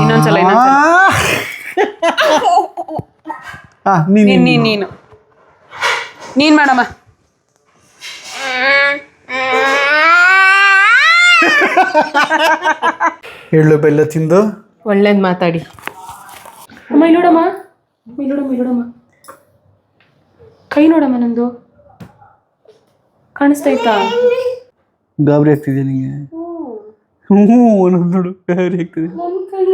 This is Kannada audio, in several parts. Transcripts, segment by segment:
ಇನ್ನೊಂದ್ಸಲ, ನೀನ್ ನೀನ್ ನೀನ್. ನೀನು ನೀನ್. ಮಾಡಮ್ಮ. ಎಳ್ಳು ಬೆಲ್ಲ ತಿಂದು. ಒಳ್ಳೇದ್ ಮಾತಾಡಿ. ಅಮ್ಮ ಇಲ್ಲಿ ನೋಡಮ್ಮ. ಇಲ್ಲಿ ನೋಡಮ್ಮ ಇಲ್ಲಿ ನೋಡಮ್ಮ. ಕೈ ನೋಡಮ್ಮ ನಂದು. ಕಾಣಿಸ್ತಾ ಇತ್ತಾ? ಗಾಬರಿ ಆಗ್ತಿದೆ ನಿಂಗೆ? ಹ್ಞೂ ಒಂದೊಂದು ನೋಡು ಗಾಬರಿ ಆಗ್ತಿದೆ ನನ್ ಕೈ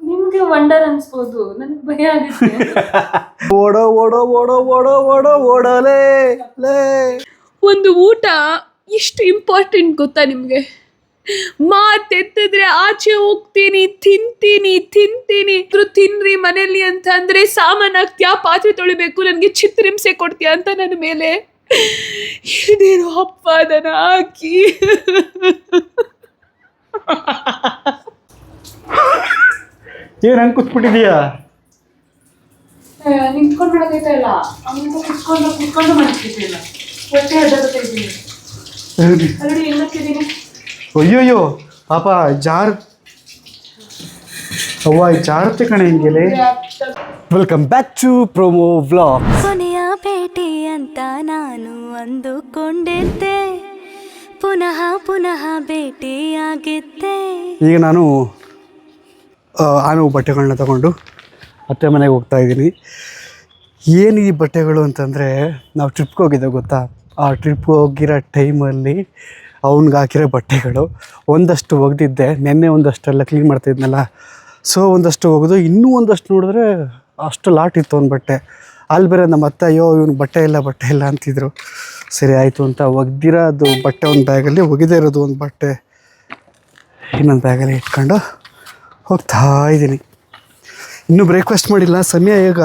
ನಿಮ್ಗೆ ವಂಡರ್ ಅನ್ಸ್ಬೋದು ನನಗೆ ಭಯ ಆಗುತ್ತೆ. ಓಡೋ ಓಡೋ ಓಡೋ ಓಡೋ ಓಡೋ ಓಡೋಲೇ ಲೇ. ಒಂದು ಊಟ ಇಷ್ಟು ಇಂಪಾರ್ಟೆಂಟ್ ಗೊತ್ತಾ ನಿಮಗೆ? ಮಾತೆತ್ತಿದ್ರೆ ಆಚೆ ಹೋಗ್ತೀನಿ ತಿಂತೀನಿ ತಿಂತೀನಿ. ಇದ್ರು ತಿನ್ರಿ ಮನೇಲಿ ಅಂತ ಅಂದ್ರೆ ಸಾಮಾನ್ ಹಾಕ್ತೀಯಾ ಪಾತ್ರೆ ತೊಳಿಬೇಕು ನನಗೆ ಚಿತ್ರಹಿಂಸೆ ಕೊಡ್ತೀಯಾ ಅಂತ ನನ್ನ ಮೇಲೆ? ಹಪ್ಪ ಅದನ್ನ ಹಾಕಿ. ಏನ್ ಹಂಗೆ ಕೂತ್ಬಿಟ್ಟಿದೀಯಾ? ನಿಂತ್ಕೊಂಡು ಮಾಡಕೈತಾ ಇಲ್ಲ ಅಲ್ಲಿಂದ ಕುತ್ಕೊಂಡು ಕುತ್ಕೊಂಡು ಮಾಡ್ತಿದ್ದಿಲ್ಲ ಹೊಟ್ಟೆ ಅಡ್ಡಾಡ್ತಾ ಇದ್ದೀನಿ. ಅಲ್ಲಿ ಎಲ್ಲಕ್ಕಿದ್ದೀನಿ? ಅಯ್ಯೋಯ್ಯೋ ಪಾಪ ಜಾರ್ ಅವ್ವ ಕಣೆ ಹಿಂಗೆಲೆ welcome back to promo vlog ಕೊನೆಯ ಭೇಟಿ ಅಂತ ನಾನು ಅಂದುಕೊಂಡಿದ್ದೆ. ಪುನಃ ಪುನಃ ಭೇಟಿಯಾಗಿದ್ದೆ. ಈಗ ನಾನು ಆನೋ ಬಟ್ಟೆಗಳನ್ನ ತಗೊಂಡು ಅತ್ತೆ ಮನೆಗೆ ಹೋಗ್ತಾ ಇದ್ದೀನಿ. ಏನು ಈ ಬಟ್ಟೆಗಳು ಅಂತಂದರೆ ನಾವು ಟ್ರಿಪ್ಗೆ ಹೋಗಿದ್ದೆ ಗೊತ್ತಾ? ಆ ಟ್ರಿಪ್ಗೆ ಹೋಗಿರೋ ಟೈಮಲ್ಲಿ ಅವ್ನಿಗೆ ಹಾಕಿರೋ ಬಟ್ಟೆಗಳು ಒಂದಷ್ಟು ಒಗೆದಿದ್ದೆ. ನಿನ್ನೆ ಒಂದಷ್ಟೆಲ್ಲ ಕ್ಲೀನ್ ಮಾಡ್ತಿದ್ನಲ್ಲ. ಸೊ ಒಂದಷ್ಟು ಒಗೆದು, ಇನ್ನೂ ಒಂದಷ್ಟು ನೋಡಿದ್ರೆ ಅಷ್ಟು ಲಾಟ್ ಇತ್ತು ಒಂದು ಬಟ್ಟೆ. ಅಲ್ಲಿ ಬೇರೆ ನಮ್ಮ ಅತ್ತೆ, ಅಯ್ಯೋ, ಇವನು ಬಟ್ಟೆ ಇಲ್ಲ ಬಟ್ಟೆ ಇಲ್ಲ ಅಂತಿದ್ರು. ಸರಿ, ಆಯಿತು ಅಂತ ಒಗ್ದಿರೋದು ಬಟ್ಟೆ ಒಂದು ಬ್ಯಾಗಲ್ಲಿ ಒಗೆದೇ ಇರೋದು ಒಂದು ಬಟ್ಟೆ. ಇನ್ನೊಂದು ಬ್ಯಾಗಲ್ಲಿ ಇಟ್ಕೊಂಡು ಹೋಗ್ತಾ ಇದ್ದೀನಿ. ಇನ್ನೂ ಬ್ರೇಕ್ಫಾಸ್ಟ್ ಮಾಡಿಲ್ಲ. ಸಮಯ ಈಗ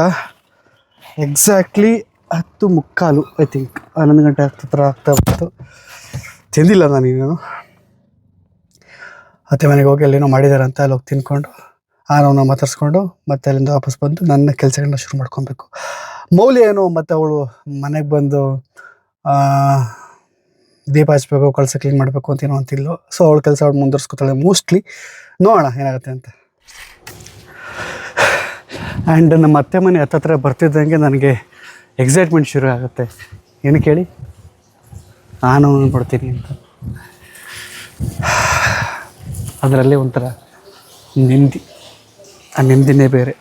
ಎಕ್ಸಾಕ್ಟ್ಲಿ ಹತ್ತು ಮುಕ್ಕಾಲು ಐ ಥಿಂಕ್ ಹನ್ನೊಂದು ಗಂಟೆ ಹತ್ರ ಆಗ್ತಾ ಬಂತು. ತಿಂದಿಲ್ಲ ನಾನು ಇನ್ನೂ. ಅತ್ತೆ ಮನೆಗೆ ಹೋಗಿ ಅಲ್ಲೇನೋ ಮಾಡಿದ್ದಾರೆ ಅಂತ ಅಲ್ಲಿ ಹೋಗಿ ತಿನ್ಕೊಂಡು ಆನವನ್ನ ಮಾತಾಡ್ಸ್ಕೊಂಡು ಮತ್ತೆ ಅಲ್ಲಿಂದ ವಾಪಸ್ ಬಂದು ನನ್ನ ಕೆಲಸಗಳನ್ನ ಶುರು ಮಾಡ್ಕೊಬೇಕು. ಮೌಲ್ಯ ಏನು? ಮತ್ತು ಅವಳು ಮನೆಗೆ ಬಂದು ದೀಪ ಹಚ್ಬೇಕು, ಕಳಿಸ ಕ್ಲೀನ್ ಮಾಡಬೇಕು ಅಂತ ಏನೋ ಅಂತಿಲ್ಲೋ ಸೊ ಅವಳು ಕೆಲಸ ಅವಳು ಮುಂದುವರ್ಸ್ಕೊತಾಳೆ ಮೋಸ್ಟ್ಲಿ ನೋಡೋಣ ಏನಾಗುತ್ತೆ ಅಂತ. ಆ್ಯಂಡ್ ನಮ್ಮ ಅತ್ತೆ ಮನೆ ಹತ್ತತ್ರ ಬರ್ತಿದ್ದಂಗೆ ನನಗೆ ಎಕ್ಸೈಟ್ಮೆಂಟ್ ಶುರು ಆಗುತ್ತೆ ಏನು ಕೇಳಿ ನಾನು ಪಡ್ತೀನಿ ಅಂತ. ಅದರಲ್ಲಿ ಒಂಥರ ನೆಮ್ಮದಿ. ಆ ನೆಮ್ಮದಿನೇ ಬೇರೆ.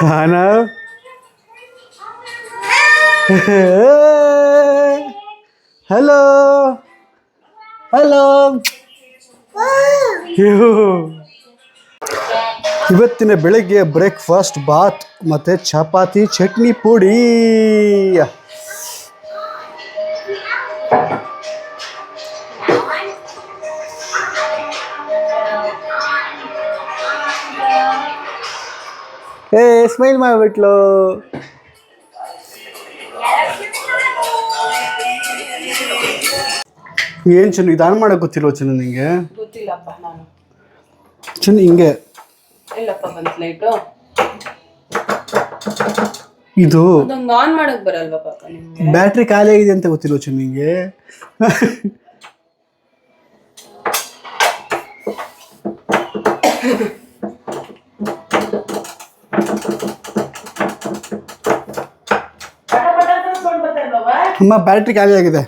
ಹಲೋ ಹಲೋ ಹಲೋ ಇವತ್ತಿನ ಬೆಳಗ್ಗೆ ಬ್ರೇಕ್ಫಾಸ್ಟ್ ಬಾತ್ ಮತ್ತು ಚಪಾತಿ ಚಟ್ನಿ ಪುಡಿ. ಏ ಸ್ಮೈಲ್ ಮಾಡಿಬಿಟ್ಲು. ಏನು ಚೆನ್ನ ಇದಾನ್ ಮಾಡಕ್ಕೆ ಗೊತ್ತಿಲ್ವ ಚೆನ್ನ ನಿಂಗೆ? ಗೊತ್ತಿಲ್ಲಪ್ಪ ನಾನು. ಚೆನ್ನ ಹಿಂಗೆ ಎಲ್ಲಪ್ಪ ಬಂತ್ ಲೈಟು ಇದು ಅದೊಂದು ಆನ್ ಮಾಡಕ್ ಬರಲ್ವಾ ಪಾಪ ನಿಮ್ಗೆ? ಬ್ಯಾಟ್ರಿ ಖಾಲಿ ಆಗಿದೆ ಅಂತ ಗೊತ್ತಿಲ್ಲ ಚೆನ್ನ ನಿಂಗೆ ಅಮ್ಮ ಬ್ಯಾಟ್ರಿ ಖಾಲಿ ಆಗಿದೆ.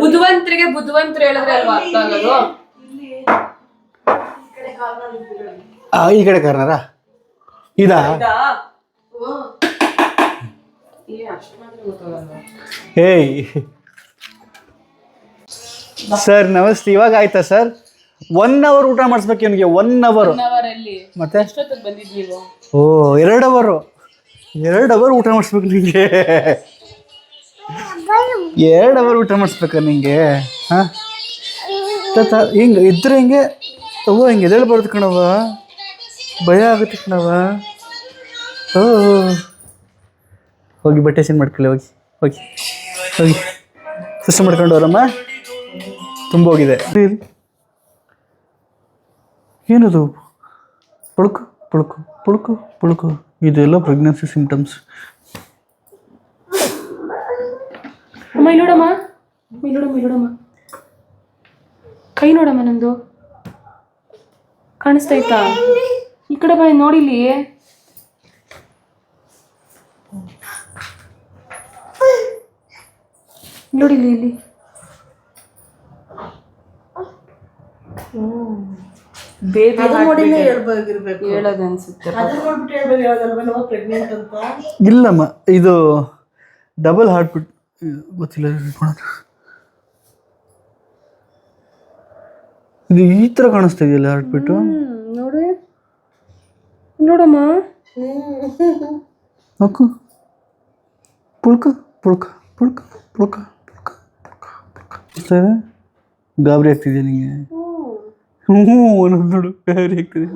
ಬುಧವಂತರಿಗೆ ಬುದ್ಧಿವಂತರು ಹೇಳಿದ್ರೆ ಅಲ್ವಾ ಅರ್ಥ ಆಗೋದು? ಆ, ಈ ಕಡೆ ಕಾರ್ನರ? ಇದಾ? ಏಯ್. ಸರ್ ನಮಸ್ತೆ. ಇವಾಗ ಆಯ್ತಾ ಸರ್? ಒನ್ ಅವರ್ ಊಟ ಮಾಡಿಸ್ಬೇಕು ಇವನಿಗೆ ಒನ್ ಅವರ್ ಅವರಲ್ಲಿ ಮತ್ತೆ? ಎಷ್ಟೊತ್ತಿಗೆ ಬಂದಿದ್ ನೀವು? ಓ ಎರಡು ಅವರು ಎರಡು ಅವರ್ ಊಟ ಮಾಡಿಸ್ಬೇಕು ನಿಂಗೆ. ಎರಡು ಅವರ್ ಊಟ ಮಾಡಿಸ್ಬೇಕ ನಿಂಗೆ? ಹಾಂ? ಹಿಂಗೆ ಇದ್ರೆ ಹಿಂಗೆ ಅವ್ವ ಹಿಂಗೆ ಎದೇಳ್ಬಾರ್ದು ಕಣವ ಭಯ ಆಗುತ್ತೆ ಕಣವ ಓ ಹೋಗಿ ಬಟ್ಟೆ ಚೇಂಜ್ ಮಾಡ್ಕೊಳ್ಳಿ, ಹೋಗಿ ಹೋಗಿ ಹೋಗಿ. ಸಿಸ್ಟಮ್ ಮಾಡ್ಕೊಂಡು ಅವರಮ್ಮ ತುಂಬ ಹೋಗಿದೆ. ಏನದು? ಪುಳುಕು ಪುಳುಕು ಪುಳುಕು ಪುಳುಕು. ಇದೆಲ್ಲ ಪ್ರೆಗ್ನೆನ್ಸಿ ಸಿಂಪ್ಟಮ್ಸ್ ಅಮ್ಮ ನೋಡಮ್ಮ ನೋಡಮ್ಮ ಕೈ ನೋಡಮ್ಮ ನಂದು. ಕಾಣಿಸ್ತೈತಾ? ಈ ಕಡೆ ಬಾಯ್ ನೋಡಿಲಿ ನೋಡಿಲಿ ಇಲ್ಲಿ. ಬೇಬಿ ಹೇಳೋದು ಅನ್ಸುತ್ತೆ. ಇಲ್ಲಮ್ಮ ಇದು ಡಬಲ್ ಹಾರ್ಟ್ ಬಿಟ್ ಗೊತ್ತಿಲ್ಲ ಇದು ಈ ತರ ಕಾಣಿಸ್ತಾ ಇದೆಯಲ್ಲ ಹಾರ್ಟ್ ಬಿಟ್ಟು ನೋಡು. ನೋಡಮ್ಮ. ನೋಕು ಪುಳ್ಕ ಪುಳ್ಕ ಪುಳ್ಕ ಪುಳ್ಕ ಪುಳ್ಕ ಪುಳ್ಕ ಇದೆ ಗಾಬರಿ ಆಗ್ತಿದೆ ನಿಮಗೆ ಹ್ಞೂ ಅನ್ನೋದು ನೋಡು ಗಾಬರಿ ಆಗ್ತಿದೆ.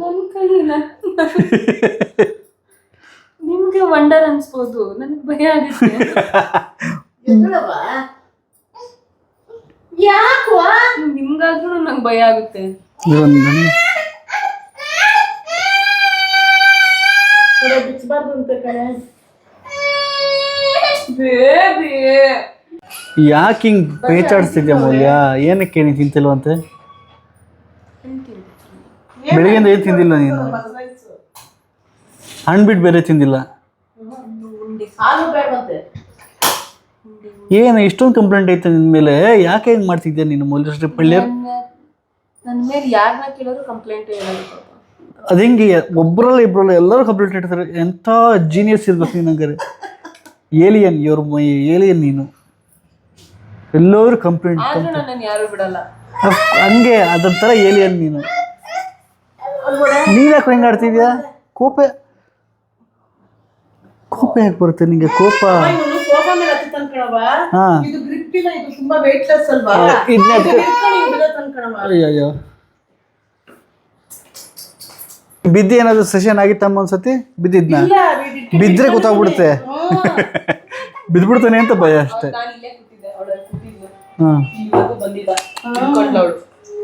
ನಿಮಗೆ ವಂಡರ್ ಅನ್ಸ್ಬೋದು. ನನಗೆ ಭಯ ಆಗುತ್ತೆ. ನಿಮ್ಗಾದ್ರೂ ನಂಗೆ ಭಯ ಆಗುತ್ತೆ. ಬೇಬಿ. ಯಾಕೆ ಹಿಂಗ್ ಪೇಚಾಡಿಸ್ತಿದ್ಯಾ ಮೌಲ್ಯ? ಏನಕ್ಕೆ ನೀನು ತಿಂತಿಲ್ವಂತೆ ಬೆಳಿಗ್ಗೆಯಿಂದ ಏನು ತಿಂದಿಲ್ಲ ನೀನು? ಹಣ್ಣು ಬಿಟ್ಟು ಬೇರೆ ತಿಂದಿಲ್ಲ? ಏನು ಇಷ್ಟೊಂದು ಕಂಪ್ಲೇಂಟ್ ಐತೆ ನಿನ್ನ ಮೇಲೆ? ಯಾಕೆ ಹಿಂಗೆ ಮಾಡ್ತಿದ್ದೆ ನೀನು ಮೊಲೀಸ್ ಪಳ್ಳಿಯರ್ ನನ್ನ ಮೇಲೆ ಯಾರನ್ನ ಕೇಳಿದ್ರು ಕಂಪ್ಲೇಂಟ್ ಹೇಳೋದು ಪಾಪ. ಅದು ಹೆಂಗೆ ಒಬ್ಬರಲ್ಲ ಇಬ್ಬರಲ್ಲ ಎಲ್ಲರೂ ಕಂಪ್ಲೇಂಟ್ ಇಡ್ತಾರೆ. ಎಂಥ ಜೀನಿಯಸ್ ಇರ್ಬೇಕು ನೀನು ಹಂಗಾರೆ. ಏಲಿಯನ್ ಇವ್ರ ಮೈ ಏಲಿಯನ್ ನೀನು. ಎಲ್ಲರೂ ಕಂಪ್ಲೇಂಟ್ ಆದ್ರೂ ನನ್ನನ್ನು ಯಾರು ಬಿಡಲ್ಲ. ಹಂಗೆ ಅದೊಂಥರ ಏಲಿಯನ್ ನೀನು. ನೀನು ಯಾಕೆ ಹೆಂಗೆ ಆಡ್ತಿದ್ಯಾ? ಕೋಪೆ. ಕೋಪ ಯಾಕೆ ಬರುತ್ತೆ ನಿಂಗೆ? ಕೋಪ. ಅಯ್ಯೋ ಏನಾದ್ರು ಸೆಷನ್ ಆಗಿತ್ತಮ್ಮ ಒಂದ್ಸತಿ? ಬಿದ್ದಿದ್ನ? ಬಿದ್ದರೆ ಗೊತ್ತಾಗ್ಬಿಡುತ್ತೆ ಬಿದ್ಬಿಡ್ತಾನೆ ಅಂತ ಭಯ ಅಷ್ಟೇ. ಹಾಂ.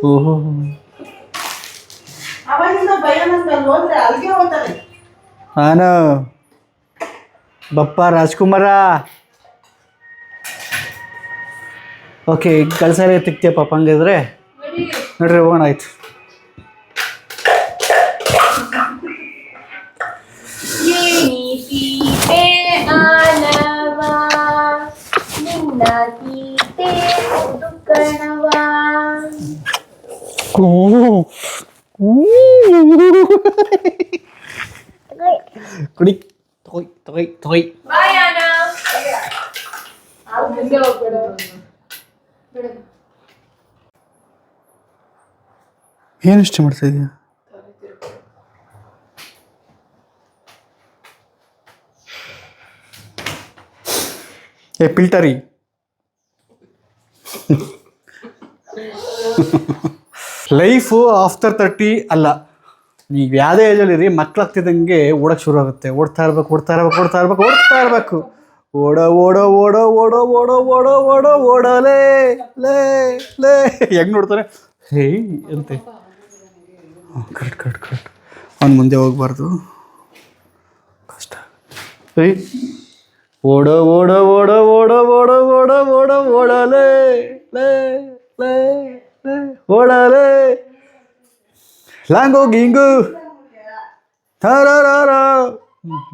ಓಹೋ. ಬಪ್ಪ ರಾಜ್ಕುಮಾರ. ಓಕೆ ಕಳ್ಸಾರೆ ತಿಕ್ತೀಯ ಪಾಪ ಹಂಗಿದ್ರೆ? ನೋಡ್ರಿ ಹೋಗೋಣ ಆಯ್ತು. ಕುಡಿ ತಗೊಯ್ ತಗೊಯ್ ತಗೊಯ್. ಏನು ಇಷ್ಟ ಮಾಡ್ತಾ ಇದೀಯ? ಏ ಪಿಲ್ಟರಿ ಲೈಫು ಆಫ್ಟರ್ ತರ್ಟಿ ಅಲ್ಲ. ನೀವು ಯಾವುದೇ ಏಜಲ್ಲಿ ಮಕ್ಕಳಾಗ್ತಿದ್ದಂಗೆ ಓಡಕ್ಕೆ ಶುರು ಆಗುತ್ತೆ. ಓಡ್ತಾ ಇರ್ಬೇಕು ಓಡ್ತಾ ಇರ್ಬೇಕು ಓಡ್ತಾ ಇರ್ಬೇಕು, ಓಡ್ತಾ ಇರಬೇಕು. ಓಡೋ ಓಡ ಓಡ ಓಡ ಓಡ ಓಡ ಓಡ ಓಡಲೇ ಲೇ ಲೇ ಹೆಂಗೆ ನೋಡ್ತಾರೆ ಹೇಯ್ ಅಂತೆ ಕಟ್ ಕಟ್ ಕಟ್ ಅವ್ನು ಮುಂದೆ ಹೋಗ್ಬಾರ್ದು ಕಷ್ಟ ಏಯ್ ಓಡ ಓಡ ಓಡ ಓಡ ಓಡ ಓಡ ಓಡ ಓಡಲೇ ಲೇ ಲೇ ಲೇ ಓಡಲೇ ಲಾಂಗೋ ಗಿಂಗು ಥರರ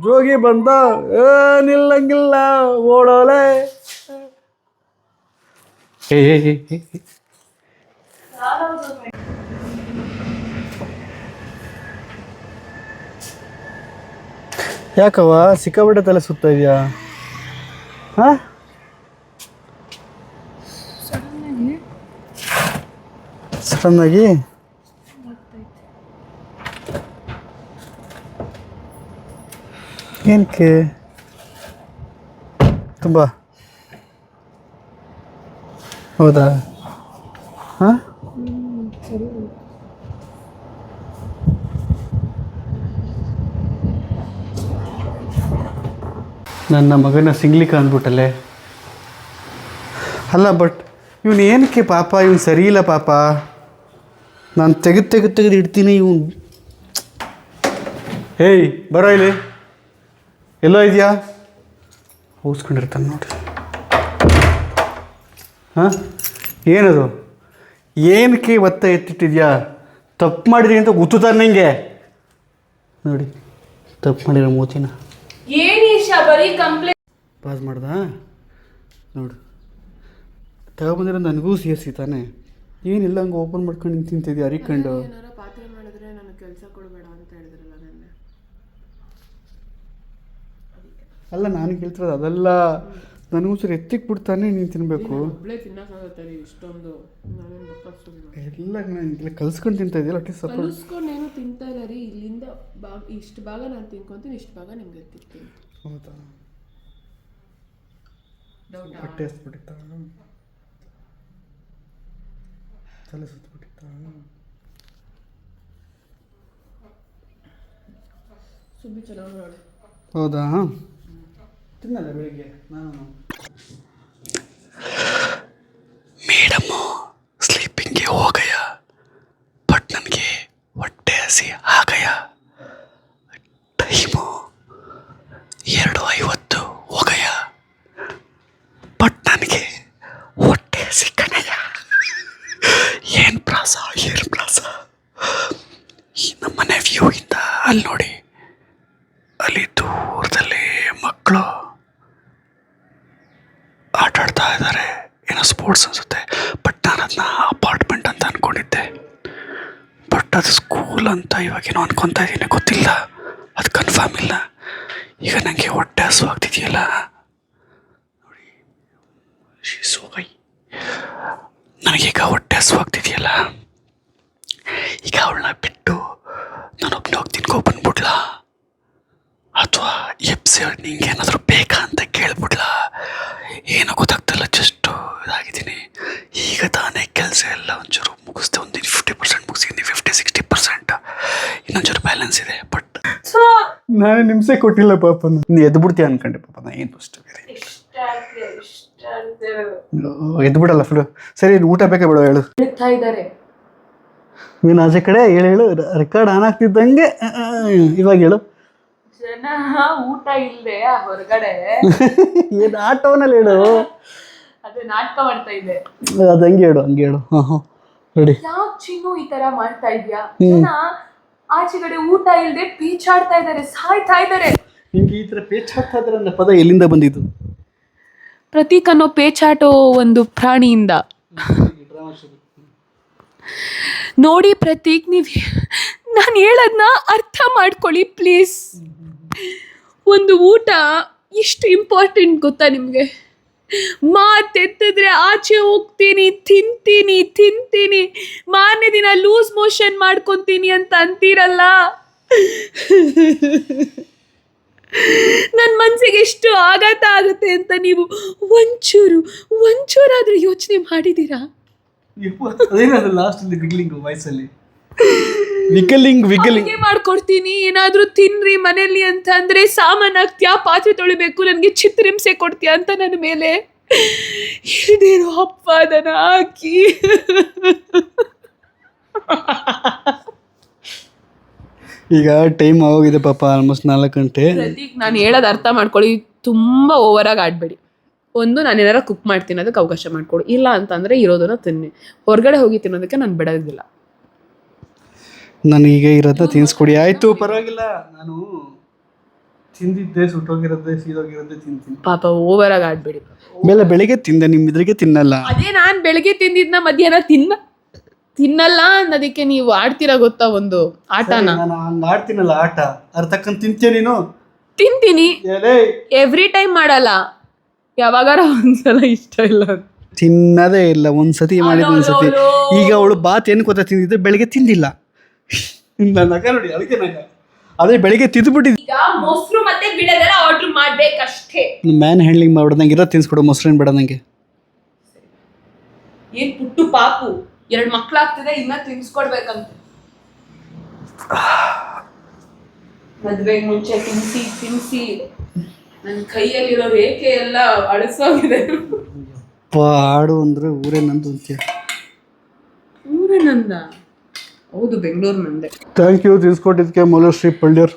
ಜೋಗಿ ಬಂದ ಏ ನಿಲ್ಲಂಗಿಲ್ಲ ಓಡೋಲೆ. ಯಾಕವ್ವ ಸಿಕ್ಕಾಬಿಟ್ಟೆ ತಲೆ ಸುತ್ತ ಇದೆಯಾ? ಹಾ? ಸಡನ್ನಾಗಿ? ಏನಕ್ಕೆ? ತುಂಬ. ಹೌದಾ? ಹಾಂ? ನನ್ನ ಮಗನ ಸಿಂಗ್ಲಿಕ್ಕೆ ಅಂದ್ಬಿಟ್ಟಲ್ಲೇ ಅಲ್ಲ ಬಟ್ ಇವನು ಏನಕ್ಕೆ ಪಾಪ? ಇವನು ಸರಿ ಇಲ್ಲ ಪಾಪ. ನಾನು ತೆಗೆದು ತೆಗೆದು ತೆಗೆದು ಇಡ್ತೀನಿ ಇವನು. ಏಯ್ ಬರೋ ಇಲ್ಲಿ. ಎಲ್ಲೋ ಇದೆಯಾ? ಹೋಸ್ಕೊಂಡಿರ್ತಾನೆ ನೋಡಿ. ಹಾಂ? ಏನದು? ಏನಕ್ಕೆ ಒತ್ತ ಎತ್ತಿಟ್ಟಿದ್ಯಾ? ತಪ್ಪು ಮಾಡಿದ್ರಿ ಅಂತ ಗೊತ್ತುತ್ತಾನೆ ನಿಂಗೆ. ನೋಡಿ ತಪ್ಪು ಮಾಡಿರೋ ಮೂತಿನ. ಏನ್ ಈಶಾ ಬರೀ ಕಂಪ್ಲೇಂಟ್ ಪಾಸ್ ಮಾಡ್ದ? ನೋಡು. ತಗೊಬಂದಿರೋ ನನಗೂ ಸೇರಿಸಿ ತಾನೆ. ಏನಿಲ್ಲ ಹಂಗೆ ಓಪನ್ ಮಾಡ್ಕೊಂಡು ತಿಂತಿದ್ಯಾ ಅರಿಕೊಂಡು ಪಾತ್ರೆ ಮಾಡಿದ್ರೆ ನನಗೆ ಕೆಲಸ ಕೊಡಬೇಡ ಅಂತ ಹೇಳಿದ್ರಲ್ಲ ನೆನ್ನೆ ಅಲ್ಲ ನಾನು ಕೇಳ್ತಿರೋದು ಅದೆಲ್ಲ ನನಗೂ ಸರಿ ಎತ್ತಿಕ್ ಬಿಡ್ತಾನೆ ನೀನು ತಿನ್ನಬೇಕು ಒಬ್ಳೆ ತಿನ್ನಕ್ಕಾಗತ್ತೆ ರೀ ಇಷ್ಟೊಂದು. ಗೊತ್ತಾಗ್ತಿಲ್ಲ ಎಲ್ಲ ಇಲ್ಲ ಕಲ್ಸ್ಕೊಂಡು ತಿಂತಾ ಇದೆಯಲ್ಲ ಅಟ್ಲೀಸ್ಟ್ ಸ್ವಲ್ಪ. ಕಲಿಸ್ಕೊಂಡು ಏನು ತಿಂತಾ ಇಲ್ಲ ರೀ ಇಲ್ಲಿಂದ ಭಾಗ ಇಷ್ಟು ಭಾಗ ನಾನು ತಿನ್ಕೊಂತೀನಿ ಇಷ್ಟು ಭಾಗ ನಿಮ್ಗೆ ಎತ್ತಿರ್ತೀನಿ ಹೌದಾ? ಹೊಟ್ಟೆ ಹಸ್ಬಿಟ್ಟಿತ್ತ? ತಲೆ ಸುತ್ತಬಿಟ್ಟಿತ್ತ ಸುಬ್ಬಿ ಚಲೋ ನೋಡಿ. ಹೌದಾ? ತಿನ್ನಲ್ಲ ಬೆಳಿಗ್ಗೆ? ನಾನು ಮೇಡಮ್ಮು ಸ್ಲೀಪಿಂಗ್ಗೆ ಹೋಗಯ್ಯ. ಬಟ್ ನನಗೆ ಹೊಟ್ಟೆ ಹಸಿ ಆಗಯ್ಯ. ಟೈಮು ಎರಡು ಐವತ್ತು ಹೋಗಯ್ಯ. ಬಟ್ ನನಗೆ ಹೊಟ್ಟೆ ಹಸಿ ಕಣಯ್ಯ. ಏನು ಪ್ರಾಸ ಏನು ಪ್ರಾಸ? ಈ ನಮ್ಮನೆ ವ್ಯೂ ಇಂದ, ಅಲ್ಲಿ ನೋಡಿ, ಅಲ್ಲಿ ದೂರದಲ್ಲಿ ಮಕ್ಕಳು ಆಟ ಆಡ್ತಾ ಇದ್ದಾರೆ ಏನೋ ಸ್ಪೋರ್ಟ್ಸ್ ಅನಿಸುತ್ತೆ. ಬಟ್ ನಾನು ಅದನ್ನ ಅಪಾರ್ಟ್ಮೆಂಟ್ ಅಂತ ಅಂದ್ಕೊಂಡಿದ್ದೆ ಬಟ್ ಅದು ಸ್ಕೂಲ್ ಅಂತ ಇವಾಗೇನೋ ಅನ್ಕೊತಾ ಇದ್ದೀನಿ ಗೊತ್ತಿಲ್ಲ. ಅದು ಕನ್ಫರ್ಮ್ ಇಲ್ಲ. ಈಗ ನನಗೆ ಹೊಟ್ಟೆ ಹಸುವಾಗ್ತಿದೆಯಲ್ಲ ನೋಡಿ ಸೋಗೈ ನನಗೀಗ ಹೊಟ್ಟೆ ಹಸುವಾಗ್ತಿದೆಯಲ್ಲ ಈಗ ಅವಳನ್ನ ಬಿಟ್ಟು ನಾನೊಬ್ಬನೇ ಹೋಗಿ ತಿನ್ಕೋ ಬಂದ್ಬಿಡ್ಲಾ? ಅಥವಾ ಎಪ್ಸಿ ಏನಾದರೂ ಬೇಕಾ ಅಂತ ಕೇಳ್ಬಿಡ್ಲಾ? ಏನೋ ಗೊತ್ತಾಗ್ತಿಲ್ಲ ಜಸ್ಟ್ ಇದಾಗಿದ್ದೀನಿ. ಈಗ ತಾನೇ ಕೆಲಸ ಎಲ್ಲ ಒಂಚೂರು ಮುಗಿಸ್ದೆ ಒಂದು ಫಿಫ್ಟಿ ಪರ್ಸೆಂಟ್ ಮುಗಿಸಿದ್ದೀನಿ ಫಿಫ್ಟಿ ಸಿಕ್ಸ್ಟಿ ಪರ್ಸೆಂಟ್ ಇನ್ನೊಂಚೂರು ಬ್ಯಾಲೆನ್ಸ್ ಇದೆ ಬಟ್ ನಾನು ನಿಮ್ಸೆ ಕೊಟ್ಟಿಲ್ಲ ಪಾಪ. ನೀ ಎದ್ದು ಬಿಡ್ತೀಯ ಅನ್ಕೊಂಡೆ ಪಾಪ ನಾ ಏನು ಅಷ್ಟು ಬೇರೆ. ಎದ್ದು ಬಿಡಲ್ಲ ಫುಲ್ ಸರಿ ಊಟ ಬೇಕೇ ಬಿಡೋ ಹೇಳು. ನೀನು ಆಚೆ ಕಡೆ ಹೇಳು ಹೇಳು. ರೆಕಾರ್ಡ್ ಆನ್ ಆಗ್ತಿದ್ದಂಗೆ ಇವಾಗ ಹೇಳು. ಜನ ಊಟ ಇಲ್ಲದೆ ಆ ಹೊರಗಡೆ. ಏನು ಆಟೋನಲ್ಲಿ ಹೇಳು. ಅದೇ ನಾಟಕ ಮಾಡ್ತಾ ಇದ್ದೆ ಅದು ಹಂಗೆ ಹೇಳು. ಹಂಗೆ ಹೇಳು. ರೆಡಿ ಯಾಕ್ ಚಿನ್ನು ಈ ತರ ಮಾಡ್ತಾ ಇದ್ಯಾ? ಜನ ಆಚೆಗಡೆ ಊಟ ಇಲ್ಲದೆ ಪೀಚಾಡ್ತಾ ಇದ್ದಾರೆ ಸಾಯ್ತಾ ಇದ್ದಾರೆ. ನಿಮ್ಗೆ ಈ ತರ ಪೇಚಾಡ್ತಾ ಇದ್ದಾರೆ ಅನ್ನೋ ಪದ ಎಲ್ಲಿಂದ ಬಂದಿದ್ದು? ಪ್ರತೀಕ್ ಅನ್ನೋ ಪೇಚಾಟೋ ಒಂದು ಪ್ರಾಣಿಯಿಂದ. ನೋಡಿ ಪ್ರತೀಕ್ ನೀವು ನಾನು ಹೇಳೋದನ್ನ ಅರ್ಥ ಮಾಡ್ಕೊಳ್ಳಿ ಪ್ಲೀಸ್. ಒಂದು ಊಟ ಇಷ್ಟು ಇಂಪಾರ್ಟೆಂಟ್ ಗೊತ್ತಾ ನಿಮಗೆ? ಮಾತೆತ್ತಿದ್ರೆ ಆಚೆ ಹೋಗ್ತೀನಿ, ತಿಂತೀನಿ ತಿಂತೀನಿ. ಮಾರನೇ ದಿನ ಲೂಸ್ ಮೋಷನ್ ಮಾಡ್ಕೊತೀನಿ ಅಂತ ಅಂತೀರಲ್ಲ? ನನ್ನ ಮನಸ್ಸಿಗೆ ಎಷ್ಟು ಆಘಾತ ಆಗುತ್ತೆ ಅಂತ ನೀವು ಒಂಚೂರು, ಒಂಚೂರಾದ್ರೂ ಯೋಚನೆ ಮಾಡಿದ್ದೀರಾ? ಲಾಸ್ಟಲ್ಲಿ ವಿಗ್ಲಿಂಗ್ ವಿಕಲಿಂಗ್ ಅಡುಗೆ ಮಾಡ್ಕೊಡ್ತೀನಿ ಏನಾದ್ರೂ ತಿನ್ರಿ ಮನೇಲಿ ಅಂತ ಅಂದ್ರೆ ಸಾಮಾನ್ ಹಾಕ್ತ್ಯಾ ಪಾತ್ರೆ ತೊಳಿಬೇಕು ನನಗೆ ಚಿತ್ರಹಿಂಸೆ ಕೊಡ್ತೀಯಾ ಅಂತ ನನ್ನ ಮೇಲೆ? ಇದೇನು ಅಪ್ಪ ಅದನ್ನ ಹಾಕಿ. ಈಗ ಟೈಮ್ ಆಗೋಗಿದೆ ಪಾಪ ಆಲ್ಮೋಸ್ಟ್ ನಾಲ್ಕು ಗಂಟೆ. ಪ್ರತೀಕ್ ನಾನು ಹೇಳೋದು ಅರ್ಥ ಮಾಡ್ಕೊಳ್ಳಿ ತುಂಬಾ ಓವರ್ ಆಗಿ ಆಡ್ಬೇಡಿ. ಒಂದು ನಾನು ಏನಾರ ಕುಕ್ ಮಾಡ್ತೀನಿ ಅದಕ್ಕೆ ಅವಕಾಶ ಮಾಡ್ಕೊಡು. ಇಲ್ಲ ಅಂತಂದ್ರೆ ಇರೋದನ್ನ ತಿನ್ನಿ. ಹೊರಗಡೆ ಹೋಗಿ ತಿನ್ನೋದಕ್ಕೆ ನಾನು ಬಿಡೋದಿಲ್ಲ. ನನಗೀಗ ಇರೋದನ್ನ ತಿನ್ಸ್ಕೊಡಿ. ಆಯ್ತು. ಪರವಾಗಿಲ್ಲ. ನಾನು ತಿಂದಿದ್ದೆ ಸುಟ್ಟೋಗಿರೋದೇ ಸೀದೋಗಿರೋದೇ ತಿಂತೀನಿ. ಪಾಪ ಓವರ್ ಆಗಿ ಆಡ್ಬೇಡಿ ಬೆಲೆ ಬೆಳಿಗ್ಗೆ ತಿಂದೆ ನಿಮ್ಮ ಇದ್ರಿಗೆ ತಿನ್ನಲ್ಲ. ಅದೇ ನಾನು ಬೆಳಿಗ್ಗೆ ತಿಂದಿದ್ನ ಮಧ್ಯಾಹ್ನ ತಿನ್ನ ತಿನ್ನಲ್ಲ ಅನ್ನೋದಕ್ಕೆ ನೀವು ಆಡ್ತೀರಾ ಗೊತ್ತಾ ಒಂದು ಆಟನ? ನಾನು ಹಂಗೆ ಆಡ್ತೀನಲ್ಲ ಆಟ. ಅದ್ರ ತಕ್ಕಂತ ತಿಂತೀಯ ನೀನು? ತಿಂತೀನಿ. ಏಲೇ ಎವ್ರಿ ಟೈಮ್ ಮಾಡಲ್ಲ. ಯಾವಾಗಾರ ಒಂದ್ಸಲ ಇಷ್ಟ ಇಲ್ಲ ತಿನ್ನದೇ ಇಲ್ಲ. ಒಂದ್ಸತಿ ಮಾಡಿದ ಒಂದ್ಸತಿ. ಈಗ ಅವಳು ಬಾತ್ ಏನು ಗೊತ್ತಾ ತಿಂದಿದ್ದು? ಬೆಳಿಗ್ಗೆ ತಿಂದಿಲ್ಲ. ನನ್ನ ನಗ ನೋಡಿ ಅದಕ್ಕೆ ನಗ. ಅದೇ ಬೆಳಿಗ್ಗೆ ತಿದ್ದುಬಿಟ್ಟಿದ್ ಈಗ ಮೊಸರು ಮತ್ತೆ ಬಿಡದೆಲ್ಲ ಆರ್ಡರ್ ಮಾಡ್ಬೇಕಷ್ಟೇ. ಮ್ಯಾನ್ ಹ್ಯಾಂಡ್ಲಿಂಗ್ ಮಾಡ್ಬಿಡ್ದಂಗೆ ಇರೋ ತಿನ್ಸ್ಕೊಡು ಮೊಸರೇನು ಬೇಡ ನಂಗೆ ಏನ್ ಪುಟ್ಟು ಪಾಪು ಎರಡು ಮಕ್ಳಾಗ್ತಿದೆ ಇನ್ನ ತಿನ್ಸ್ಕೊಡ್ಬೇಕಂತ. ಮದ್ವೆಗ್ ಮುಂಚೆ ತಿನ್ಸಿ ತಿನ್ಸಿ. ನನ್ ಕೈಯಲ್ಲಿರೋ ರೇಖೆ ಎಲ್ಲ ಅಳಿಸೋಗಿದೆ. ಆಗಿದೆ ಆಡು ಅಂದ್ರೆ ಊರೇ ನಂದು ಊರೇ ಊರನಂದ? ಹೌದು, ಬೆಂಗಳೂರು ನಂದೆ ಥ್ಯಾಂಕ್ ಯು ತಿನ್ಸ್ಕೊಟ್ಟಿದ್ದಕ್ಕೆ ಮೌಲಶ್ರೀ ಪಳ್ಳ್ಯರ್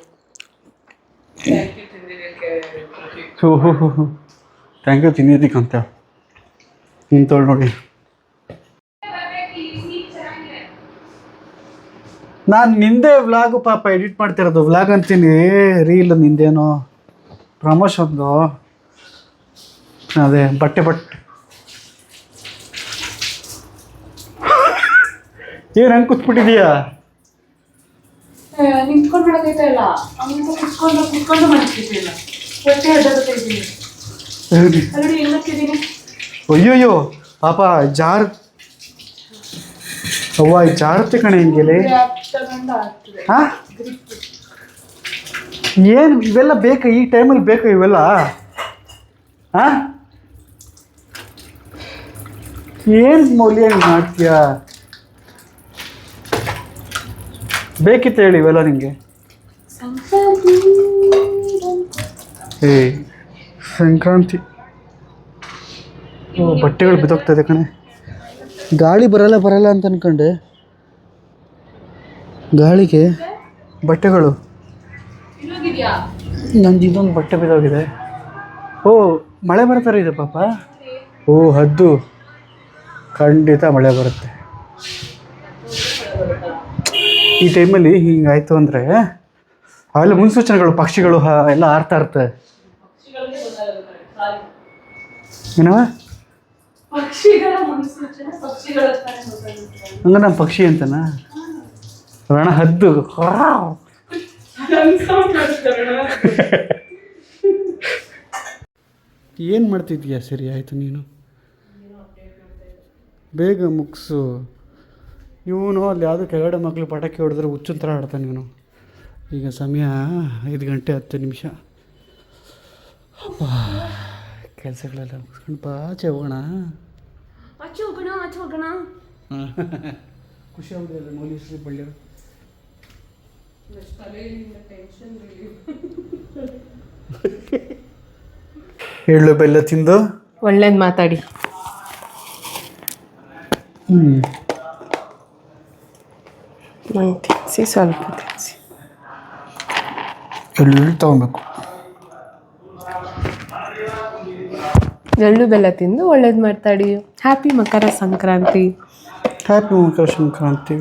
ಥ್ಯಾಂಕ್ ಯು ತಿನ್ನಿದ್ದಕ್ಕಂತ ನಿಂತೋಳು ನೋಡಿ. ನಾನು ನಿಂದೆ ವ್ಲಾಗ್ ಪಾಪ ಎಡಿಟ್ ಮಾಡ್ತಿರೋದು. ವ್ಲಾಗ್ ಅಂತೀನಿ. ರೀಲ್ ನಿಂದೇನೋ. ಪ್ರಮೋಷನ್ದು ಅದೇ. ಬಟ್ಟೆ ಬಟ್ಟೆ ಏನು ಹಂಗೆ ಕೂತ್ಬಿಟ್ಟಿದೀಯಾ? ನಿಂತ್ಕೊಂಡು ಬಿಡೋದೈತೆ ಇಲ್ಲ ಹಂಗ ಕುತ್ಕೊಂಡು ಕುತ್ಕೊಂಡು ಮಾಡ್ತಿದ್ದಿಲ್ಲ ಹೊಟ್ಟೆ ಅಡ್ಡಾಡ್ತಾ ಇದ್ದೀನಿ. ಅಲ್ಲಿ ಹೆಂಗ್ ಹಾಕಿದ್ದೀನಿ ಅಯ್ಯೋಯ್ಯೋ ಪಾಪ ಜಾರ್ ಅವ್ವ ಈ ಜಾರುತ್ತೆ ಕಣೆ ಹಿಂಗೆಲೆ. ತಗೊಂಡು ಆಗ್ತದೆ. ಹಾ? ಏನು ಇವೆಲ್ಲ ಬೇಕಾ? ಈ ಟೈಮಲ್ಲಿ ಬೇಕಾ ಇವೆಲ್ಲ? ಹಾ? ಏನು ಮೌಲ್ಯ ಮಾಡ್ತೀಯ? ಬೇಕಿತ್ತು ಹೇಳಿ ಇವೆಲ್ಲ ನಿಮಗೆ. ಏ ಸಂಕ್ರಾಂತಿ. ಓ ಬಟ್ಟೆಗಳು ಬಿದ್ದೋಗ್ತದೆ ಕಣೆ. ಗಾಳಿ ಬರಲ್ಲ ಬರಲ್ಲ ಅಂತ ಅನ್ಕೊಂಡೆ. ಗಾಳಿಗೆ ಬಟ್ಟೆಗಳು. ನಂದು ಇದೊಂದು ಬಟ್ಟೆ ಬಿದ್ದೋಗಿದೆ. ಓ ಮಳೆ ಬರ್ತಾರೆ ಇದೆ ಪಾಪ? ಓ ಹದ್ದು. ಖಂಡಿತ ಮಳೆ ಬರುತ್ತೆ. ಈ ಟೈಮಲ್ಲಿ ಹಿಂಗಾಯ್ತು ಅಂದರೆ ಅವೆಲ್ಲ ಮುನ್ಸೂಚನೆಗಳು ಪಕ್ಷಿಗಳು ಹ- ಎಲ್ಲ ಆರ್ತಾ ಇರ್ತವೆ ಏನವ? ಪಕ್ಷಿಗಳ ಮುನ್ಸೂಚನೆ ಪಕ್ಷಿಗಳ ತಾನೇ ಗೊತ್ತಾಗುತ್ತೆ. ಹಂಗ ನಮ್ಮ ಪಕ್ಷಿ ಅಂತನಾ? ರಣ ಹದ್ದು. ಏನು ಮಾಡ್ತಿದ್ದೀಯಾ ಸರಿ ಆಯಿತು ನೀನು. ಬೇಗ ಮುಗಿಸು. ಇವನು ಅಲ್ಲಿ ಯಾವುದೋ ಕೆಳಗಡೆ ಮಕ್ಕಳು ಪಟಾಕಿ ಹೊಡೆದ್ರೆ ಹುಚ್ಚಿನ ಥರ ಆಡ್ತಾನೆ ಇವನು. ಈಗ ಸಮಯ ಐದು ಗಂಟೆ ಹತ್ತು ನಿಮಿಷ. ಕೆಲಸಗಳೆಲ್ಲ ಮುಗಿಸ್ಕೊಂಡು ಬಾ ಆಚೆ ಹೋಗೋಣ. ಆಚೆ ಹೋಗೋಣ ಆಚೆ ಹೋಗೋಣ. ಖುಷಿ ಬಳ್ಳಿಯರು ಎಳ್ಳು ಬೆಲ್ಲ ತಿಂದು? ಒಳ್ಳೇದು ಮಾತಾಡಿ. ಹ್ಞೂ ನಂಗೆ ತಿನ್ಸಿ ಸ್ವಲ್ಪ ತಿನ್ಸಿ ಎಳ್ಳು ತಗೊಬೇಕು ಎಳ್ಳು ಬೆಲ್ಲ ತಿಂದು ಒಳ್ಳೇದು ಮಾಡ್ತಾಡಿ ಹ್ಯಾಪಿ ಮಕರ ಸಂಕ್ರಾಂತಿ ಹ್ಯಾಪಿ ಮಕರ ಸಂಕ್ರಾಂತಿ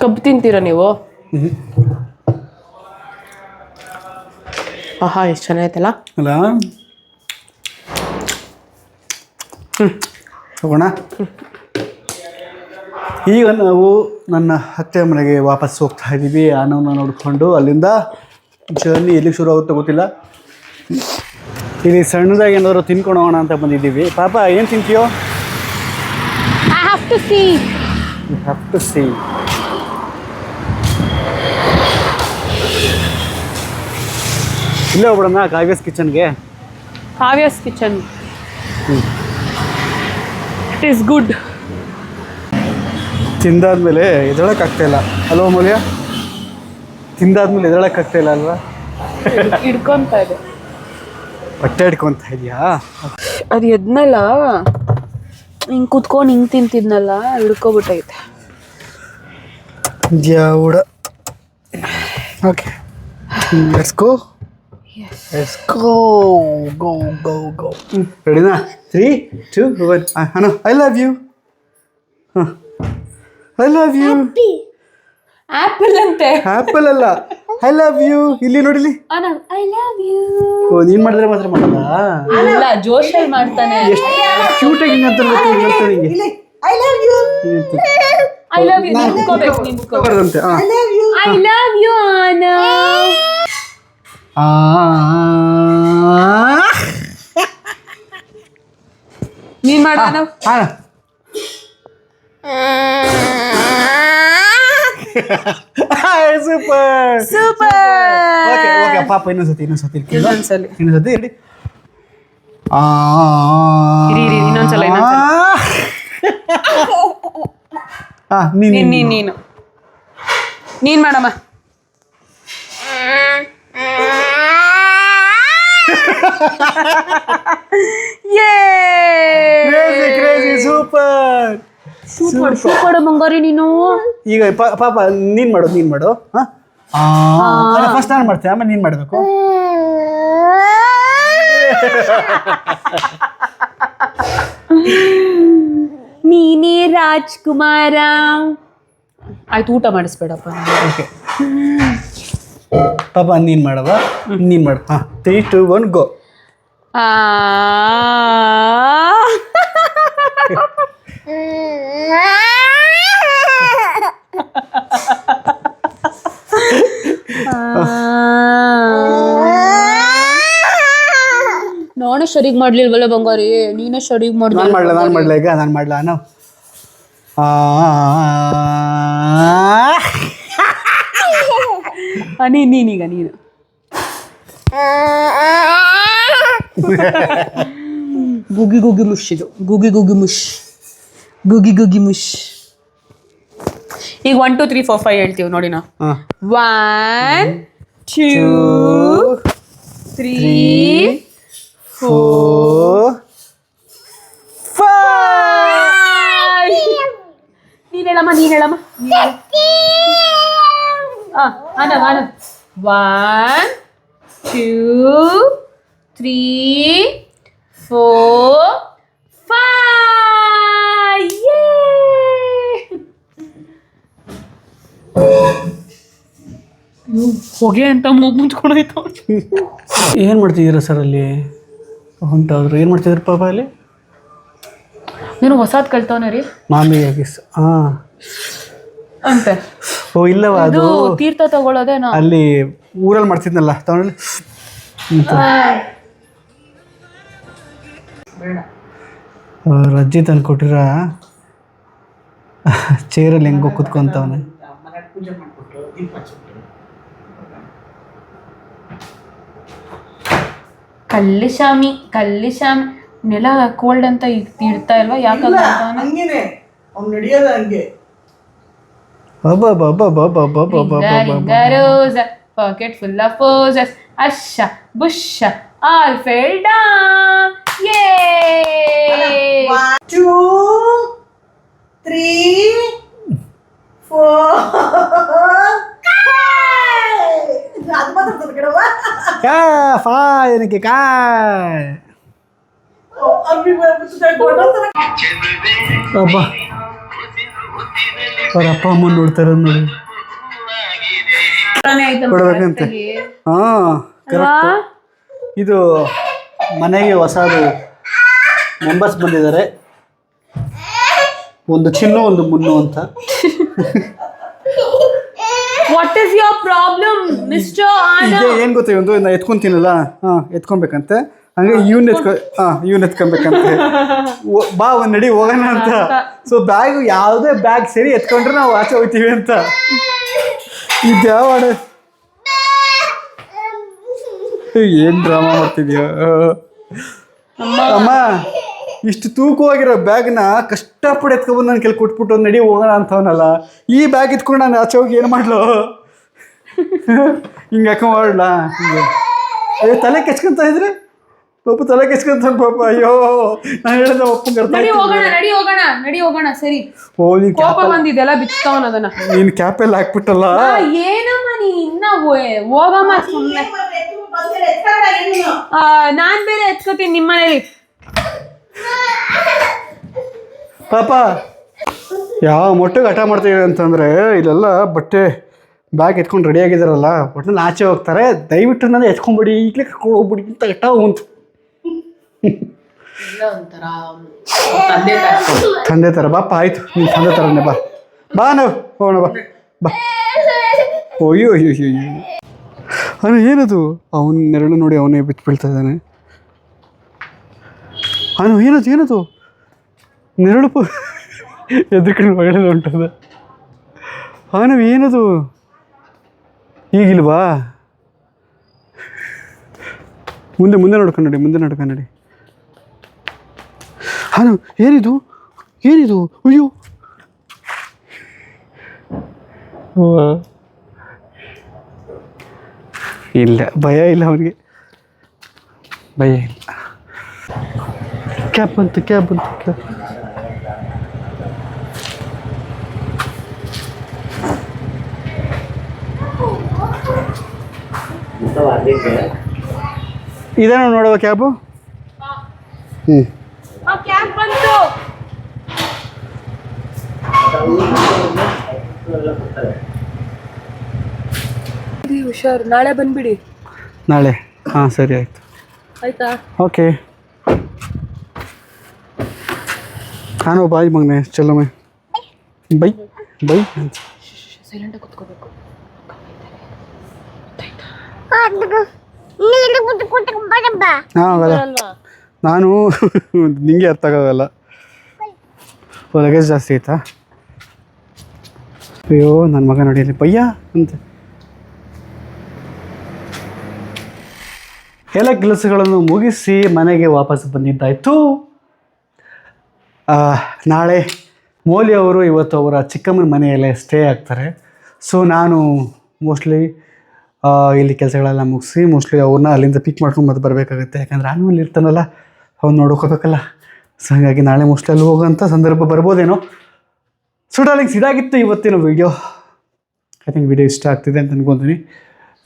ಕಬ್ಬು ತಿಂತೀರ ನೀವು ಆಹಾ ಎಷ್ಟು ಚೆನ್ನಾಗೈತಲ್ಲ ಅಲ್ಲ ಹ್ಞೂ ಹೋಗೋಣ ಈಗ ನಾವು ನನ್ನ ಅತ್ತೆ ಮನೆಗೆ ವಾಪಸ್ ಹೋಗ್ತಾ ಇದ್ದೀವಿ. ಆನವನ್ನ ನೋಡಿಕೊಂಡು ಅಲ್ಲಿಂದ ಜರ್ನಿ ಎಲ್ಲಿಗೆ ಶುರು ಆಗುತ್ತೋ ಗೊತ್ತಿಲ್ಲ. ಇಲ್ಲಿ ಸಣ್ಣದಾಗಿ ಏನಾದರೂ ತಿನ್ಕೊಂಡು ಹೋಗೋಣ ಅಂತ ಬಂದಿದ್ದೀವಿ. ಪಾಪ ಏನು ತಿಂತೀಯೋ? ಇಲ್ಲೇ ಹೋಗ್ಬಿಡೋಣ Kavya's ಕಿಚನ್ಗೆ? Kavya's kitchen. It is good ತಿಂದಾದ್ಮೇಲೆ ಎದಳಕ್ಕಾಗ್ತಾಯಿಲ್ಲ ಅಲ್ವಾ ಮೌಲ್ಯ? ತಿಂದಾದ್ಮೇಲೆ ಎದಳಕ್ಕಾಗ್ತಾಯಿಲ್ಲ ಅಲ್ವಾ? ಹಿಡ್ಕೊಂತ ಇದೆ. ಹೊಟ್ಟೆ ಹಿಡ್ಕೊತ ಇದೆಯಾ? ಅದು ಎದ್ನಲ್ಲ ಹಿಂಗೆ ಕುತ್ಕೊಂಡು ಹಿಂಗೆ ತಿಂತಿದ್ನಲ್ಲ ಹಿಡ್ಕೊಬಿಟ್ಟೈತೆ. ಜೌಡ okay. Let's go let's go go go go ರೆಡಿನಾ ತ್ರೀ ಟು ಒನ್ ಅನು ಐ ಲವ್ ಯು ಹಾಂ ಐ ಲವ್ ಯು ಆಪಲ್ ಅಂತೆ. ಆಪಲ್ ಅಲ್ಲ. ಐ ಲವ್ ಯು ಇಲ್ಲಿ ನೋಡಿಲಿ ಐ ಲವ್ ಯು ಓ ನೀನು ಮಾಡಿದ್ರೆ ಮಾತ್ರ ಮಾಡಲ್ಲ? ಇಲ್ಲ ಜೋಶಲ್ಲಿ ಮಾಡ್ತಾನೆ. ಎಷ್ಟು ಕ್ಯೂಟಾಗಿ ಆಗಿ ಅಂತ ಹಿಂಗೆ I love you I love you ನಿಂತ್ಕೋಬೇಕು ನಿಂತ್ಕೋ ಬರದಂತೆ ಹಾಂ ಐ ಲವ್ ಯು ಆನಾ ನೀನ್ ಮಾಡೋಣ ಸೂಪರ್. ಸೂಪರ್. ಓಕೆ ಓಕೆ ಪಾಪ ಇನ್ನೊಂದ್ಸತಿ ಇನ್ನೊಂದ್ಸತಿ. ಇನ್ನೊಂದ್ಸಲಿ. ಇನ್ನೊಂದ್ಸತಿ ಹೇಳಿ ಆ. ರೀ ಇರಿ, ಇನ್ನೊಂದ್ಸಲ, ನೀನ್ ನೀನ್ ನೀನ್. ಮಾಡಮ್ಮ. ಕ್ರೇಜಿ ಮಾಡು ಶೂಟ್ ಬಂಗಾರಿ ನೀನು. ಈಗ ಪ- ಪಾಪ ನೀನ್ ಮಾಡು ನೀನ್ ಮಾಡು ಹಾಂ? ಫಸ್ಟ್ ನಾನು ಮಾಡ್ತೀನಿ ಆಮೇಲೆ ನೀನ್ ಮಾಡಬೇಕು. ನೀನೇ ರಾಜ್ಕುಮಾರ. ಆಯ್ತು ಊಟ ಮಾಡಿಸ್ಬೇಡಪ್ಪ. ಓಕೆ ಪಾಪ ನೀನ್ ಮಾಡವ ನೀನ್ ಮಾಡು ಹಾ. ತ್ರೀ ಟು ಒನ್ ಗೋ ಆ. ನಾನೇ ಸರಿಗ್ ಮಾಡ್ಲಿಲ್ವಲ್ಲ ಬಂಗಾರಿ? ನೀನೇ ಸರಿಗ್ ನಾನು ಮಾಡ್ದೆ ಮಾಡಲ ನಾನು ಮಾಡ್ಲ ಈಗ? ನಾನು ಮಾಡ್ಲ ನಾನು ನೀ ನೀನ್ ನೀನೀಗ ನೀನು. ಗುಗಿ ಗುಗಿ ಮುಷ್ ಇದು ಗುಗಿ ಗುಗಿ ಮುಷ್ ಗುಗಿ ಗುಗಿ ಮುಷ್. ಈಗ one two three four five ಹೇಳ್ತೀವಿ ನೋಡಿ ನಾವು ಒನ್ ಟೂ ತ್ರೀ ಫೋರ್ ನೀನ್ ಹೇಳಮ್ಮ ನೀನ್ ಹೇಳಮ್ಮ. ಆನವ್ ಆನವ್ one two three four five ಹೊಗೆ ಅಂತ ಮೂಗ್ ಮುಂಚ್ಕೊಂಡೋಯ್ತು. ಏನು ಮಾಡ್ತಿದ್ದೀರಾ ಸರ್ ಅಲ್ಲಿ? ಹೊಂಟವ್ರು ಏನು ಮಾಡ್ತಿದ್ರು ಪಾಪ ಅಲ್ಲಿ? ನೀನು ಹೊಸಾದ್ ಕಲ್ತವನೇ ರೀ? ಮಾಮಿ ಗಿಸ್ ಹಾಂ ಅಂತೆ. ಓ ಇಲ್ಲವ ಅದು ಅದು? ತೀರ್ಥ ತಗೊಳ್ಳೋದೇನೋ ಅಲ್ಲಿ ಊರಲ್ಲಿ ಮಾಡ್ತಿದ್ನಲ್ಲ ತಗೊಂಡು ಅವ್ರ ಅಜ್ಜಿ ತಂದು ಕೊಟ್ಟಿರ? ಚೇರಲ್ಲಿ ಹೆಂಗೋ ಕುತ್ಕೊಂತವನೆ. ಮನೆ ಪೂಜೆ ಮಾಡ್ಬಿಟ್ಟು ದೀಪ ಹಚ್ಬಿಟ್ಟು ಕಲ್ಲಿಶಾಮಿ ಕಲ್ಲಿಶಾಮಿ ನೆಲ ಕೋಲ್ಡ್ ಅಂತ ಇಡ್- ಇಡ್ತಾ ಇಲ್ವಾ? ಯಾಕಂದ್ರೆ ಹಂಗೇನೆ. ಅವ್ನು ನಡೆಯೋದು ಹಂಗೆ. Rose pocket full of posies ಅಶ್ಶ ಬುಷ all fall down ಯೇ ಒನ್ ಟೂ ತ್ರೀ ಫೋರ್ ಅದು ಮಾತಾಡ್ತಾರೆ ಕಣವ್ವ ಫಾ ಏನಕ್ಕೆ ಕಾಯ್ ಅವ್ರಿಗೆ ಗೊತ್ತಾಗ್ತಾರೆ ಅಬ್ಬ ಅವ್ರ ಅಪ್ಪ ಅಮ್ಮ ನೋಡ್ತಾರ ನೋಡಿ ಕೊಡ್ಬೇಕಂತೆ ಹಾಂ ಕರೆಕ್ಟ್ ಇದು ಮನೆಗೆ ಹೊಸದು ಮೆಂಬರ್ಸ್ ಬಂದಿದ್ದಾರೆ. ಒಂದು ಚಿನ್ನು ಒಂದು ಮುನ್ನು ಅಂತ. What is your problem mister ಇದೆ ಏನು ಗೊತ್ತಾ ಒಂದು ನಾ ಎತ್ಕೊಂತೀನಲ್ಲ ಹಾಂ ಎತ್ಕೊಬೇಕಂತೆ. ಹಂಗೆ ಇವ್ನ ಎತ್ಕೊ ಹಾಂ ಇವ್ನ ಎತ್ಕೊಬೇಕಂತೆ. ಬಾ ಒಂದು ನಡಿ ಹೋಗೋಣ ಅಂತ. ಸೊ ಬ್ಯಾಗ್ ಯಾವುದೇ ಬ್ಯಾಗ್ ಸರಿ ಎತ್ಕೊಂಡ್ರೆ ನಾವು ಆಚೆ ಹೋಗ್ತೀವಿ ಅಂತ. ಇದ್ಯಾವ ಏನು ಡ್ರಾಮಾ ಮಾಡ್ತಿದ್ಯಾ? ಅಮ್ಮ, ಇಷ್ಟು ತೂಕವಾಗಿರೋ ಬ್ಯಾಗ್ನ ಕಷ್ಟಪಟ್ಟು ಎತ್ಕೊಬಂದು ನನ್ನ ಕೆಲ್ ಕೊಟ್ಬಿಟ್ಟು ನಡಿ ಹೋಗೋಣ ಅಂತವನಲ್ಲ. ಈ ಬ್ಯಾಗ್ ಎತ್ಕೊಂಡು ನಾನು ಆಚೆ ಹೋಗಿ ಏನು ಮಾಡ್ಲು? ಹಿಂಗೆ ಯಾಕೆ ಮಾಡಲ ಅಯ್ಯೋ, ತಲೆ ಕೆಚ್ಕೊಂತ ಇದ್ರೆ? ಪಾಪ ತಲೆ ಕೆಸ್ಕೊಂತಾನೆ ಪಾಪ. ಅಯ್ಯೋ ನಾನು ಹೇಳಿದ ಒಪ್ಪಂಗೆ ಅರ್ಥ ನಡಿ ಹೋಗೋಣ ನಡಿ ಹೋಗೋಣ ನಡಿ ಹೋಗೋಣ ಸರಿ. ಓ ನೀನು ಕೋಪ ಬಂದಿದೆಲ್ಲ ಬಿಚ್ತಾವನ ಅದನ್ನ ನೀನು ಕ್ಯಾಪಲ್ಲಿ ಹಾಕ್ಬಿಟ್ಟಲ್ಲ? ಆ, ಏನಮ್ಮ ನೀ ಇನ್ನ ಹೋಗಮ್ಮ ಸುಮ್ಮನೆ ನಾನ್ ಬೇರೆ ಎತ್ಕೋತೀನಿ ನಿಮ್ಮ ಮನೇಲಿ. ಪಾಪ ಯಾವ ಮೊಟ್ಟೆ ಹಠ ಮಾಡ್ತೀವಿ ಅಂತಂದರೆ ಇಲ್ಲೆಲ್ಲ ಬಟ್ಟೆ ಬ್ಯಾಗ್ ಎತ್ಕೊಂಡು ರೆಡಿ ಆಗಿದಾರಲ್ಲ ಒಟ್ಟಿನಲ್ಲಿ ಆಚೆ ಹೋಗ್ತಾರೆ. ದಯವಿಟ್ಟು ನಾನು ಎತ್ಕೊಂಬಿಡಿ ಈಗಲೇ ಕರ್ಕೊಂಡು ಹೋಗ್ಬಿಡಿ ಅಂತ ಹಠ ಉಂಟು. ತಂದೆ ತರ. ಬಾಪ ಆಯ್ತು. ನೀನು ತಂದೆ ಥರನೇ ಬಾ. ಬಾ ನಾವು ಹೋಗೋಣ, ಬಾ. ಬಾ. ಅಯ್ಯೋ ಅಯ್ಯೋ ಅಯ್ಯೋ ಅವನು ಏನದು? ಅವನ ನೆರಳು ನೋಡಿ ಅವನೇ ಬಿಟ್ಟು ಬೀಳ್ತಾ ಇದ್ದಾನೆ. ಅವನು ಏನದು ಏನದು? ನೆರಳು ಪ ಕಡೆ ಒಳ್ಳೆ ಹೊಂಟದ ಅವನು ಏನದು? ಈಗಿಲ್ವಾ? ಮುಂದೆ ಮುಂದೆ ನೋಡ್ಕೊಂಡು ನಡಿ, ಮುಂದೆ ನೋಡ್ಕೊಂಡು ನಡಿ. ನಾನು ಏನಿದು? ಏನಿದು? ಅಯ್ಯೋ. ಇಲ್ಲ ಭಯ ಇಲ್ಲ ಅವನಿಗೆ ಭಯ ಇಲ್ಲ. ಕ್ಯಾಪ್ ಅಂತ ಕ್ಯಾಬ್ ಅಂತ ಕ್ಯಾಬ್. ಇದೇನೋ ನೋಡುವ ಕ್ಯಾಬು? ಹ್ಞೂ ಹುಷಾರ್. ನಾಳೆ ಬಂದ್ಬಿಡಿ. ನಾಳೆ. ಹಾಂ ಸರಿ ಆಯಿತು. ಆಯ್ತಾ? ಓಕೆ. ನಾನು ಬಾಯ್ ಮಗನೆ ಚಲೋಮೆ ಬೈ ಬೈ. ಸೈಲೆಂಟಾಗಿ ಕೂತ್ಕೋಬೇಕು. ನಾನು ನಿಂಗೆ ಅರ್ಥ ಆಗೋಲ್ಲ ಲಗೇಜ್ ಜಾಸ್ತಿ ಆಯ್ತಾ? ಅಯ್ಯೋ ನನ್ನ ಮಗ ನೋಡಿ ಬಯ್ಯ ಅಂತ. ಎಲ್ಲ ಕೆಲಸಗಳನ್ನು ಮುಗಿಸಿ ಮನೆಗೆ ವಾಪಸ್ ಬಂದಿದ್ದಾಯಿತು. ನಾಳೆ ಮೋಲಿ ಅವರು ಇವತ್ತು ಅವರ ಚಿಕ್ಕಮ್ಮನ ಮನೆಯಲ್ಲೇ ಸ್ಟೇ ಆಗ್ತಾರೆ. ಸೊ ನಾನು ಮೋಸ್ಟ್ಲಿ ಇಲ್ಲಿ ಕೆಲಸಗಳೆಲ್ಲ ಮುಗಿಸಿ ಮೋಸ್ಟ್ಲಿ ಅವ್ರನ್ನ ಅಲ್ಲಿಂದ ಪಿಕ್ ಮಾಡ್ಕೊಂಡು ಮತ್ತೆ ಬರಬೇಕಾಗುತ್ತೆ. ಯಾಕಂದರೆ ಅಲ್ಲಿ ಇರ್ತಾನಲ್ಲ, ಅವ್ನು ನೋಡ್ಕೋಬೇಕಲ್ಲ ಸೊ ಹಾಗಾಗಿ ನಾಳೆ ಮೋಸ್ಟ್ಲಿ ಅಲ್ಲಿ ಹೋಗೋಂಥ ಸಂದರ್ಭ ಬರ್ಬೋದೇನೋ. ಸೊ ಡಾರ್ಲಿಂಗ್ಸ್ ಇದಾಗಿತ್ತು ಇವತ್ತಿನ ವೀಡಿಯೋ ಐ ಥಿಂಕ್ ವಿಡಿಯೋ ಇಷ್ಟ ಆಗ್ತಿದೆ ಅಂತ ಅನ್ಕೊತೀನಿ.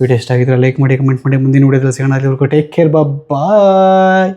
ವಿಡಿಯೋ ಇಷ್ಟ ಆಗಿದ್ರೆ ಲೈಕ್ ಮಾಡಿ ಕಮೆಂಟ್ ಮಾಡಿ ಮುಂದಿನ ವಿಡಿಯೋದಲ್ಲಿ ಸಿಗೋಣ. Take care bye